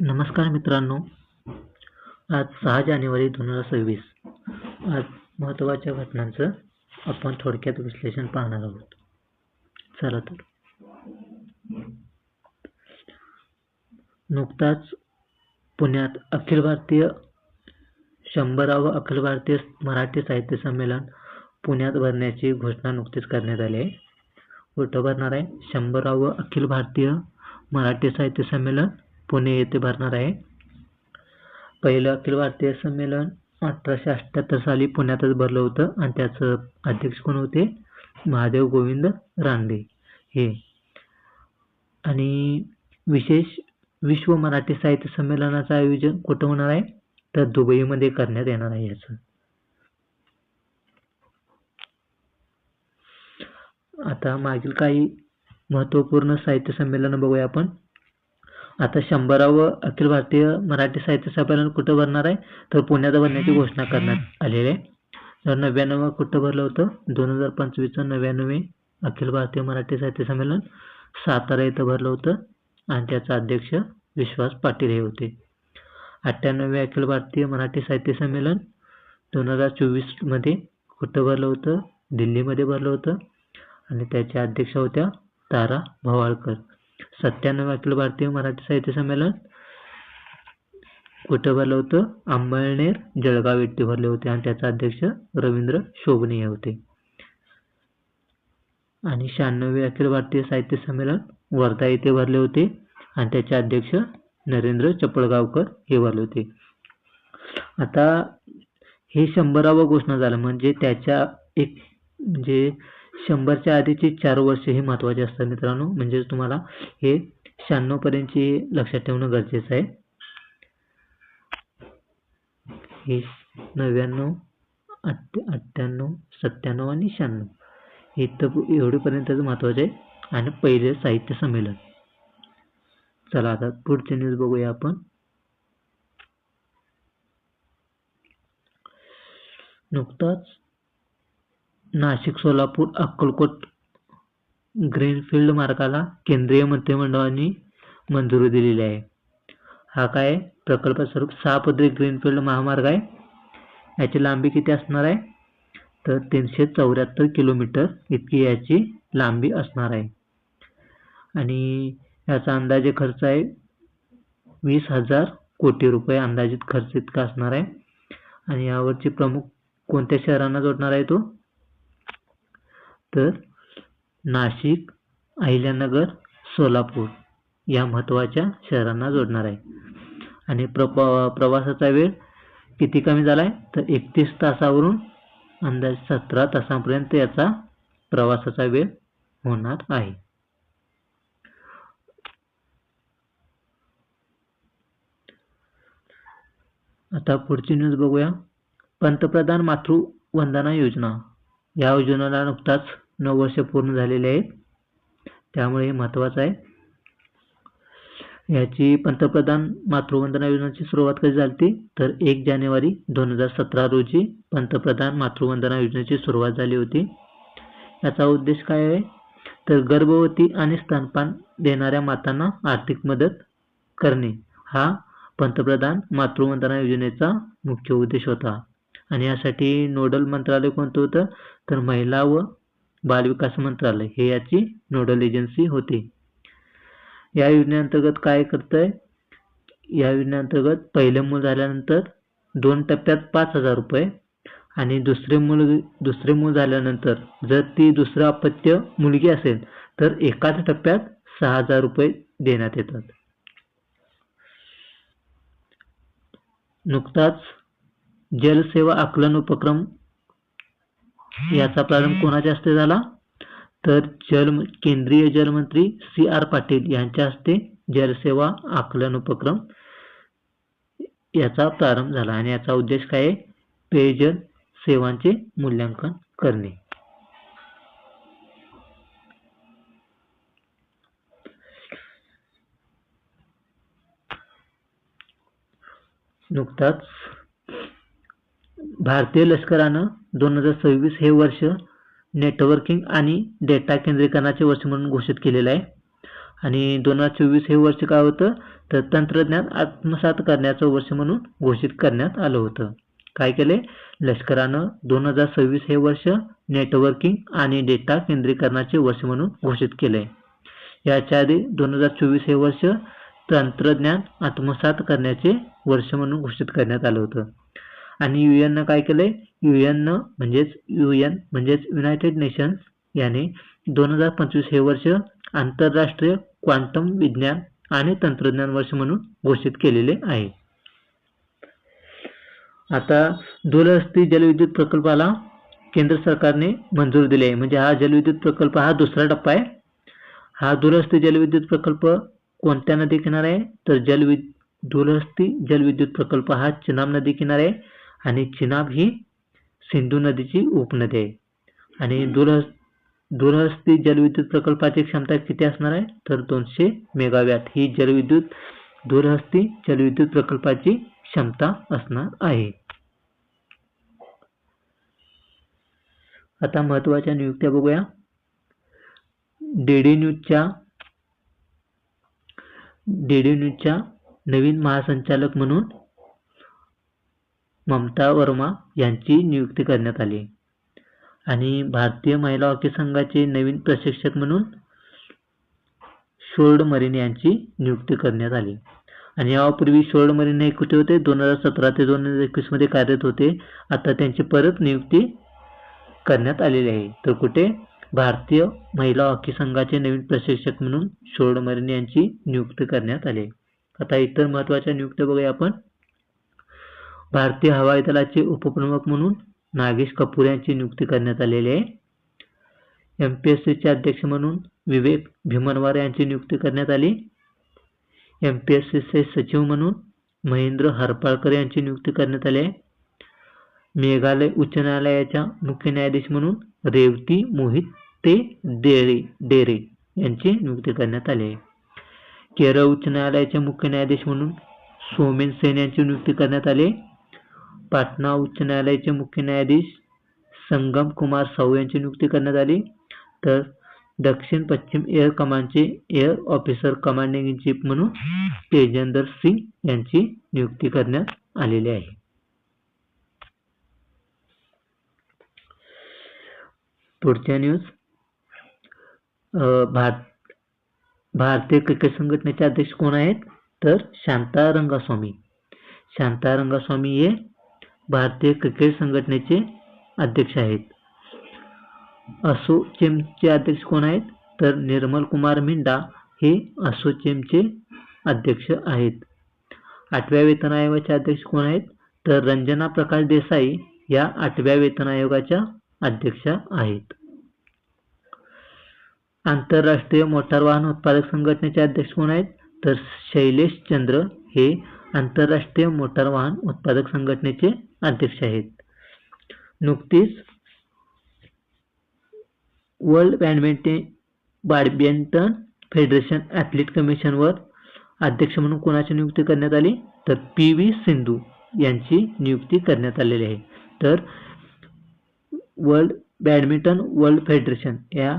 नमस्कार मित्रांनो. आज सहा जानेवारी दोन हजार सव्वीस. आज महत्त्वाच्या घटनांचं आपण थोडक्यात विश्लेषण पाहणार आहोत. चला तर. नुकताच पुण्यात अखिल भारतीय शंभरावं अखिल भारतीय मराठी साहित्य संमेलन पुण्यात भरण्याची घोषणा नुकतीच करण्यात आली आहे. कुठं भरणार आहे शंभरावं अखिल भारतीय मराठी साहित्य संमेलन पुणे येथे भरणार आहे. पहिलं अखिल भारतीय संमेलन अठराशे अठ्ठ्याहत्तर साली पुण्यातच भरलं होतं आणि त्याचं अध्यक्ष कोण होते? महादेव गोविंद रानडे. हे. आणि विशेष विश्व मराठी साहित्य संमेलनाचं आयोजन कुठं होणार आहे? तर दुबईमध्ये करण्यात येणार आहे याचं. आता मागील काही महत्त्वपूर्ण साहित्य संमेलन बघूया आपण. आता शंभरावं अखिल भारतीय मराठी साहित्य संमेलन कुठं भरणार आहे? तर पुण्यात भरण्याची घोषणा करण्यात आलेली आहे. तर नव्याण्णव कुठं भरलं होतं? दोन हजार पंचवीसचं नव्याण्णवे अखिल भारतीय मराठी साहित्य संमेलन सातारा इथं भरलं होतं. आणि त्याचा अध्यक्ष विश्वास पाटील हे होते. अठ्ठ्याण्णवे अखिल भारतीय मराठी साहित्य संमेलन दोन हजार चोवीसमध्ये कुठं भरलं होतं? दिल्लीमध्ये भरलं होतं. आणि त्याच्या अध्यक्ष होत्या तारा भवाळकर. सत्त्याण्णव अखिल भारतीय मराठी साहित्य संमेलन. कुठं भरलं होतं? अंबळनेर जळगाव येथे भरले होते आणि त्याचा अध्यक्ष रवींद्र शोभणे होते. आणि शहाण्णवे अखिल भारतीय साहित्य संमेलन वर्धा येथे भरले होते आणि त्याचे अध्यक्ष नरेंद्र चपळगावकर हे भरले होते. आता हे शंभरावं घोषणा झालं. म्हणजे त्याच्या एक म्हणजे शंभरच्या आधीची चार वर्ष हे महत्त्वाचे असतात मित्रांनो. म्हणजेच तुम्हाला हे शहाण्णवपर्यंतची लक्षात ठेवणं गरजेचं आहे. हे नव्याण्णव अठ्ठ अठ्ठ्याण्णव सत्त्याण्णव आणि शहाण्णव इथं एवढेपर्यंतच महत्त्वाचे आहे. आणि पहिले साहित्य संमेलन. चला आता पुढचे न्यूज बघूया आपण. नुकताच नाशिक सोलापूर अक्कलकोट ग्रीनफील्ड मार्गाला केंद्रीय मंत्रिमंडळाने मंजुरी दिलेली आहे. हा काय प्रकल्प स्वरूप सहा पदरी ग्रीनफील्ड महामार्ग आहे? याची लांबी किती असणार आहे? तर तीनशे चौऱ्याहत्तर किलोमीटर इतकी याची लांबी असणार आहे. आणि याचा अंदाजे खर्च आहे वीस हजार कोटी रुपये अंदाजित खर्च इतका असणार आहे. आणि यावरची प्रमुख कोणत्या शहरांना जोडणार आहे तो? तर नाशिक अहिल्यानगर सोलापूर या महत्त्वाच्या शहरांना जोडणार आहे. आणि प्रप प्रवासाचा वेळ किती कमी झाला आहे तर एकतीस तासावरून अंदाज सतरा तासांपर्यंत याचा प्रवासाचा वेळ होणार आहे. आता पुढची न्यूज बघूया. पंतप्रधान मातृवंदना योजना. या योजनेला नुकताच नऊ वर्ष पूर्ण झालेले आहेत. त्यामुळे हे महत्त्वाचं आहे. याची पंतप्रधान मातृवंदना योजनेची सुरुवात कधी झाली तर एक जानेवारी दोन हजार सतरा रोजी पंतप्रधान मातृवंदना योजनेची सुरुवात झाली होती. याचा उद्देश काय आहे? तर गर्भवती आणि स्तनपान देणाऱ्या मातांना आर्थिक मदत करणे. हा पंतप्रधान मातृवंदना योजनेचा मुख्य उद्देश होता. आणि यासाठी नोडल मंत्रालय कोणतं होतं? तर महिला व बालविकास मंत्रालय हे याची नोडल एजन्सी होती. या योजनेअंतर्गत काय करतंय? या योजनेअंतर्गत पहिलं मूल झाल्यानंतर दोन टप्प्यात पाच हजार रुपये आणि दुसरे मूल दुसरे मूल झाल्यानंतर जर ती दुसरं अपत्य मुलगी असेल तर एकाच टप्प्यात सहा हजार रुपये देण्यात येतात. नुकताच जलसेवा आकलन उपक्रम याचा प्रारंभ कोणाच्या हस्ते झाला? तर जल केंद्रीय जलमंत्री सी आर पाटील यांच्या हस्ते जलसेवा आकलन उपक्रम याचा प्रारंभ झाला आणि याचा उद्देश काय आहे? पेयजल सेवांचे मूल्यांकन करणे. नुकताच भारतीय लष्करानं दोन हजार सव्वीस हे वर्ष नेटवर्किंग आणि डेटा केंद्रीकरणाचे वर्ष म्हणून घोषित केलेलं आहे. आणि दोन हजार चोवीस हे वर्ष काय होतं? तर तंत्रज्ञान आत्मसात करण्याचं वर्ष म्हणून घोषित करण्यात आलं होतं. काय केले लष्करानं दोन हजार सव्वीस हे वर्ष नेटवर्किंग आणि डेटा केंद्रीकरणाचे वर्ष म्हणून घोषित केले याच्या आधी दोन हजार चोवीस हे वर्ष तंत्रज्ञान आत्मसात करण्याचे वर्ष म्हणून घोषित करण्यात आलं होतं. आणि यू एननं काय केलंय? यू एननं म्हणजेच यू एन म्हणजेच युनायटेड नेशन्स याने दोन हजार पंचवीस हे वर्ष आंतरराष्ट्रीय क्वांटम विज्ञान आणि तंत्रज्ञान वर्ष म्हणून घोषित केलेले आहे. आता दूरस्ती जलविद्युत प्रकल्पाला केंद्र सरकारने मंजूर दिले. आहे म्हणजे हा जलविद्युत प्रकल्प हा दुसरा टप्पा आहे. हा दूरस्ती जलविद्युत प्रकल्प कोणत्या नदी किनारे आहे? तर जलविद दूरस्ती जलविद्युत प्रकल्प हा चिनाब नदी किनारे आहे. आणि चिनाब ही सिंधू नदीची उपनदी आहे. आणि दूरह दूरहस्ती जलविद्युत प्रकल्पाची क्षमता किती असणार आहे? तर दोनशे मेगावॅट. ही जलविद्युत दूरहस्ती जलविद्युत प्रकल्पाची क्षमता असणार आहे. आता महत्त्वाच्या नियुक्त्या बघूया. डीडी न्यूजच्या डीडी न्यूजच्या नवीन महासंचालक म्हणून ममता वर्मा यांची नियुक्ती करण्यात आली. आणि भारतीय महिला हॉकी संघाचे नवीन प्रशिक्षक म्हणून शोर्ड मरीन यांची नियुक्ती करण्यात आली. आणि यापूर्वी शोर्ड मरीन हे कुठे होते? दोन हजार सतरा ते दोन हजार एकवीसमध्ये कार्यरत होते. आता त्यांची परत नियुक्ती करण्यात आलेली आहे. तर कुठे? भारतीय महिला हॉकी संघाचे नवीन प्रशिक्षक म्हणून शोर्ड मरीन यांची नियुक्ती करण्यात आली. आता इतर महत्त्वाच्या नियुक्त्या बघूया आपण. भारतीय हवाई दलाचे उपप्रमुख म्हणून नागेश कपूर यांची नियुक्ती करण्यात आलेली आहे. एम पी एस सीचे अध्यक्ष म्हणून विवेक भीमनवार यांची नियुक्ती करण्यात आली. एम पी एस सीचे सचिव म्हणून महेंद्र हरपाळकर यांची नियुक्ती करण्यात आली आहे. मेघालय उच्च न्यायालयाच्या मुख्य न्यायाधीश म्हणून रेवती मोहित ते डेरे डेरे यांची नियुक्ती करण्यात आली आहे. केरळ उच्च न्यायालयाचे मुख्य न्यायाधीश म्हणून सोमेन सेन यांची नियुक्ती करण्यात आली पाटणा उच्च न्यायालयाचे मुख्य न्यायाधीश संगम कुमार साहू यांची नियुक्ती करण्यात आली. तर दक्षिण पश्चिम एअर कमांडचे air officer commanding in chief म्हणून तेजेंदर सिंग यांची नियुक्ती करण्यात आलेली आहे. पुढच्या न्यूज भारत भारतीय क्रिकेट संघटनेचे अध्यक्ष कोण आहेत? तर शांता रंगास्वामी शांता रंगास्वामी हे भारतीय क्रिकेट संघटनेचे अध्यक्ष आहेत. असोचेमचे अध्यक्ष कोण आहेत? तर निर्मल कुमार मिंडा हे असोचेमचे अध्यक्ष आहेत. आठव्या वेतन आयोगाचे अध्यक्ष कोण आहेत? तर रंजना प्रकाश देसाई या आठव्या वेतन आयोगाच्या अध्यक्षा आहेत. आंतरराष्ट्रीय मोटार वाहन उत्पादक संघटनेचे अध्यक्ष कोण आहेत? तर शैलेश चंद्र हे आंतरराष्ट्रीय मोटार वाहन उत्पादक संघटनेचे अध्यक्ष आहेत. नुकतीच world badminton badminton federation athlete कमिशनवर अध्यक्ष म्हणून कोणाची नियुक्ती करण्यात आली? तर पी व्ही सिंधू यांची नियुक्ती करण्यात आलेली आहे. तर वर्ल्ड बॅडमिंटन वर्ल्ड फेडरेशन या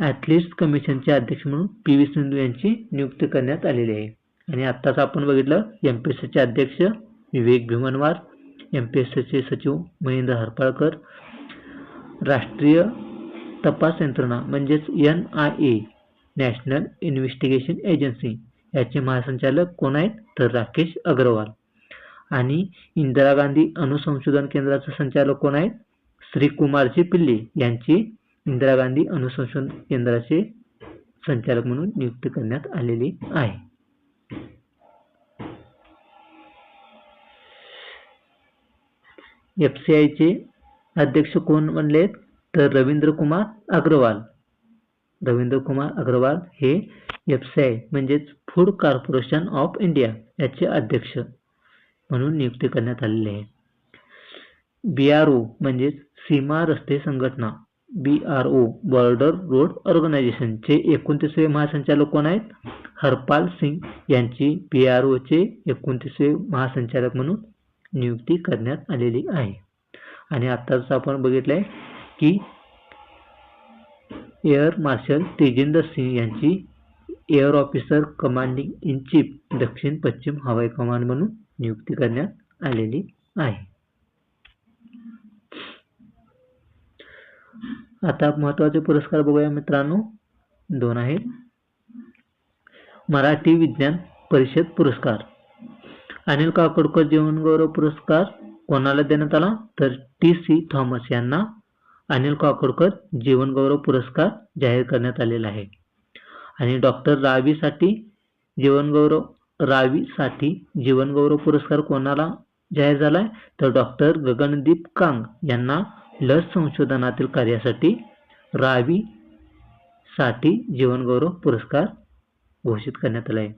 ॲथलीट्स कमिशनचे अध्यक्ष म्हणून पी व्ही सिंधू यांची नियुक्ती करण्यात आलेली आहे. आणि आत्ताच आपण बघितलं एम पी एस सीचे अध्यक्ष Vivek Bhimanwar M P S सीचे सचिव महेंद्र हरपाळकर राष्ट्रीय तपास यंत्रणा म्हणजेच N I A National Investigation Agency याचे महासंचालक कोण आहेत? तर राकेश अग्रवाल. आणि इंदिरा गांधी अणुसंशोधन केंद्राचे संचालक कोण आहेत? श्री कुमारजी पिल्ले यांची इंदिरा गांधी अणुसंशोधन केंद्राचे संचालक म्हणून नियुक्ती करण्यात आलेली आहे. एफ सी आयचे अध्यक्ष कोण बनले तर रवींद्र कुमार अग्रवाल. रवींद्र कुमार अग्रवाल हे एफ सी आय म्हणजेच फूड कॉर्पोरेशन ऑफ इंडिया याचे अध्यक्ष म्हणून नियुक्ती करण्यात आलेली आहे. बी आर ओ म्हणजेच सीमा रस्ते संघटना. B R O border road ऑर्गनायझेशनचे एकोणतीसवे महासंचालक कोण आहेत? हरपाल सिंग यांची बी आर ओचे एकोणतीसवे महासंचालक म्हणून नियुक्ती करण्यात आलेली आहे. आणि आत्ताच आपण बघितलं आहे की एअर मार्शल तेजेंद्र सिंग यांची air officer commanding in chief दक्षिण पश्चिम हवाई कमांड म्हणून नियुक्ती करण्यात आलेली आहे. आता महत्त्वाचे पुरस्कार बघूया मित्रांनो. दोन आहेत. मराठी विज्ञान परिषद पुरस्कार. अनिल काकोडकर जीवनगौरव पुरस्कार कोणाला देण्यात आला? तर टी सी थॉमस यांना अनिल काकोडकर जीवनगौरव पुरस्कार जाहीर करण्यात आलेला आहे. आणि डॉक्टर रावीसाठी जीवनगौरव रावीसाठी जीवनगौरव पुरस्कार कोणाला जाहीर झालाय? तर डॉक्टर गगनदीप कांग यांना लस संशोधनातील कार्यासाठी रावी साठी जीवनगौरव पुरस्कार घोषित करण्यात आला आहे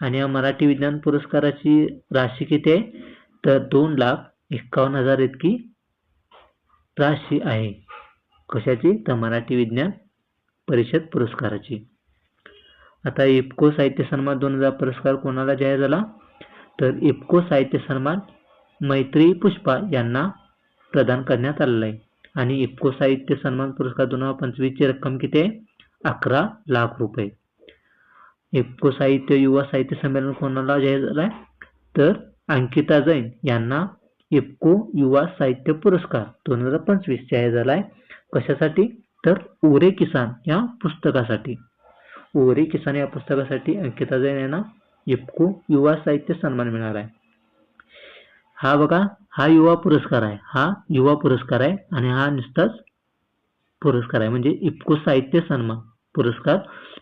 आणि या मराठी विज्ञान पुरस्काराची राशी किती आहे? तर दोन लाख एक्कावन्न हजार इतकी राशी आहे. कशाची? तर मराठी विज्ञान परिषद पुरस्काराची. आता इफ्को साहित्य सन्मान दोन हजार पुरस्कार कोणाला जाहीर झाला? तर इफ्को साहित्य सन्मान मैत्री पुष्पा यांना प्रदान करण्यात आलेला आहे आणि इफ्को साहित्य सन्मान पुरस्कार दोन हजार पंचवीसची रक्कम किती? आहे अकरा लाख रुपये. इफ्को साहित्य युवा साहित्य संमेलन कोणाला जाहीर झाला आहे तर अंकिता जैन यांना इफ्को युवा साहित्य पुरस्कार दोन हजार पंचवीस जाहीर आहे कशासाठी? तर ओरे किसान या पुस्तकासाठी. ओरे किसान या पुस्तकासाठी अंकिता जैन यांना इफ्को युवा साहित्य सन्मान मिळाला आहे हा बघा हा युवा पुरस्कार आहे. हा युवा पुरस्कार आहे आणि हा नुसताच पुरस्कार आहे. म्हणजे इफ्को साहित्य सन्मान पुरस्कार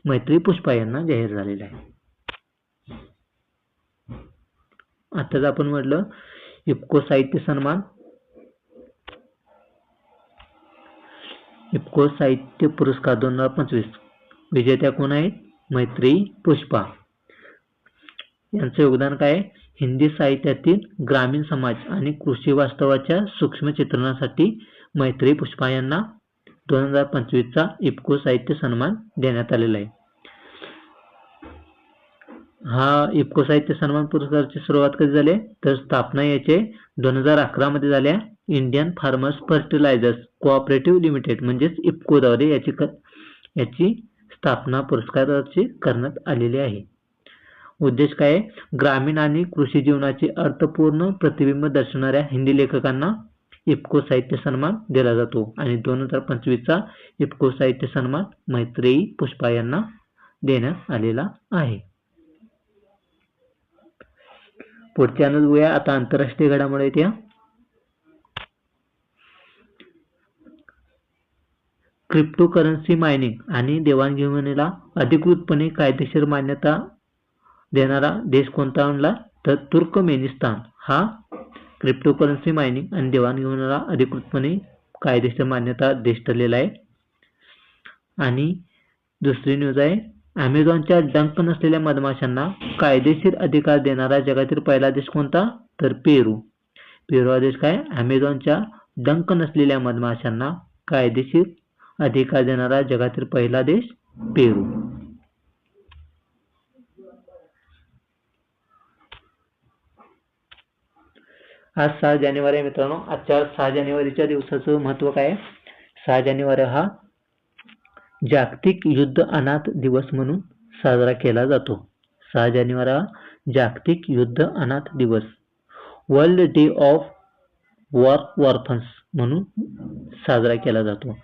मैत्री पुष्पा यांना जाहीर झालेला आहे. आताच आपण म्हटलं इफ्को साहित्य सन्मान. इफ्को साहित्य पुरस्कार दोन हजार पंचवीस. विजेत्या कोण आहेत? मैत्री पुष्पा. यांचं योगदान काय आहे? हिंदी साहित्यातील ग्रामीण समाज आणि कृषी वास्तवाच्या सूक्ष्म चित्रणासाठी मैत्री पुष्पा यांना दोन हजार पंचवीसचा इफ्को साहित्य सन्मान देण्यात आलेला आहे. हा इफ्को साहित्य सन्मान पुरस्काराची सुरुवात कधी झाली तर स्थापना याचे दोन हजार अकरा मध्ये झाल्या Indian farmers fertilisers cooperative limited म्हणजेच इफ्कोद्वारे याची याची स्थापना पुरस्काराची करण्यात आलेली आहे. उद्देश काय आहे? ग्रामीण आणि कृषी जीवनाचे अर्थपूर्ण प्रतिबिंब दर्शवणाऱ्या हिंदी लेखकांना इफ्को साहित्य सन्मान दिला जातो. आणि दोन हजार पंचवीसचा इफ्को साहित्य सन्मान मैत्रेयी पुष्पा यांना देण्यात आलेला आहे. पुढच्या बघूया. आता आंतरराष्ट्रीय घडामोडी त्या क्रिप्टोकरन्सी मायनिंग आणि देवाणघेवाणीला अधिकृतपणे कायदेशीर मान्यता देणारा देश कोणता आणला? तर तुर्कमेनिस्तान. हा क्रिप्टोकरन्सी मायनिंग आणि देवाणघेवाणीला अधिकृतपणे कायदेशीर मान्यता देश ठरलेला आहे. आणि दुसरी न्यूज आहे अमेझॉनच्या डंक नसलेल्या मधमाशांना कायदेशीर अधिकार देणारा जगातील पहिला देश कोणता? तर पेरू. पेरू हा देश काय? अमेझॉनच्या डंक नसलेल्या मधमाशांना कायदेशीर अधिकार देणारा जगातील पहिला देश पेरू. आज सहा जानेवारी मित्रांनो. आजच्या सहा जानेवारीच्या दिवसाचं महत्त्व काय सहा जानेवारी हा जागतिक युद्ध अनाथ दिवस म्हणून साजरा केला जातो. सहा जानेवारी हा जागतिक युद्ध अनाथ दिवस. World day of war orphans म्हणून साजरा केला जातो.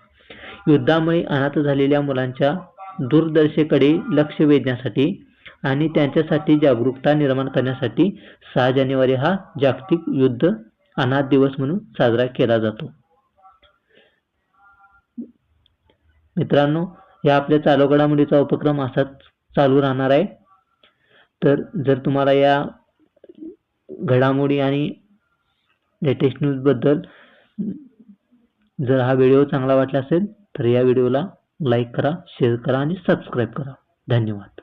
युद्धामुळे अनाथ झालेल्या मुलांच्या दूरदर्शेकडे लक्ष वेधण्यासाठी आणि त्यांच्यासाठी जागरूकता निर्माण करण्यासाठी सहा जानेवारी हा जागतिक युद्ध अनाथ दिवस म्हणून साजरा केला जातो. मित्रांनो या आपल्या चालू घडामोडीचा उपक्रम असाच चालू राहणार आहे. तर जर तुम्हाला या घडामोडी आणि लेटेस्ट न्यूजबद्दल जर हा व्हिडिओ चांगला वाटला असेल तर या व्हिडिओला लाईक करा शेअर करा आणि सबस्क्राईब करा. धन्यवाद.